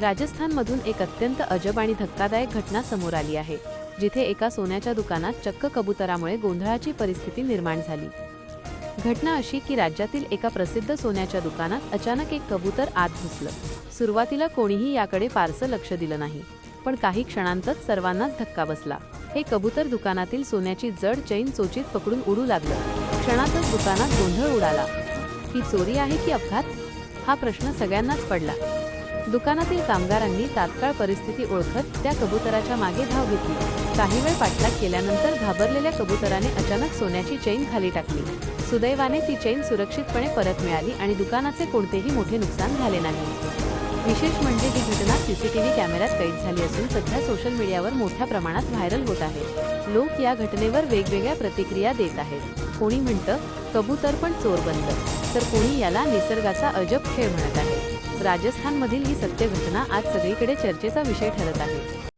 राजस्थानमधून एक अत्यंत अजब आणि धक्कादायक घटना समोर आली आहे जिथे एका सोन्याच्या दुकानात चक्क कबुतरामुळे गोंधळाची परिस्थिती निर्माण झाली. घटना अशी की राज्यातील एका प्रसिद्ध सोन्याच्या दुकानात अचानक एक कबूतर आत घुसलं. सुरुवातीला कोणीही याकडे फारसं लक्ष दिलं नाही पण काही क्षणांतच सर्वांनाच धक्का बसला. हे कबूतर दुकानातील सोन्याची जड चैन चोचीत पकडून उडू लागलं. क्षणातच दुकानात गोंधळ उडाला. ही चोरी आहे की अपघात? हा प्रश्न सगळ्यांनाच पडला. दुकानातील कामगारांनी तात्काळ परिस्थिती ओळखत त्या कबुतराच्या मागे धाव घेतली. काही वेळ पाठलाग केल्यानंतर घाबरलेल्या कबुतराने अचानक सोन्याची चैन खाली टाकली. सुदैवाने ती चैन सुरक्षितपणे परत मिळाली आणि दुकानाचे कोणतेही मोठे नुकसान झाले नाही. विशेष म्हणजे ही घटना सीसीटीव्ही कॅमेऱ्यात कैद झाली असून सध्या सोशल मीडियावर मोठ्या प्रमाणात व्हायरल होत आहे. लोक या घटनेवर वेगवेगळ्या प्रतिक्रिया देत आहेत. कोणी म्हणतं कबूतर पण चोर बनलं तर कोणी याला निसर्गाचा अजब खेळ म्हणत आहे. राजस्थानमधील ही सत्य घटना आज सगळीकडे चर्चेचा विषय ठरत आहे.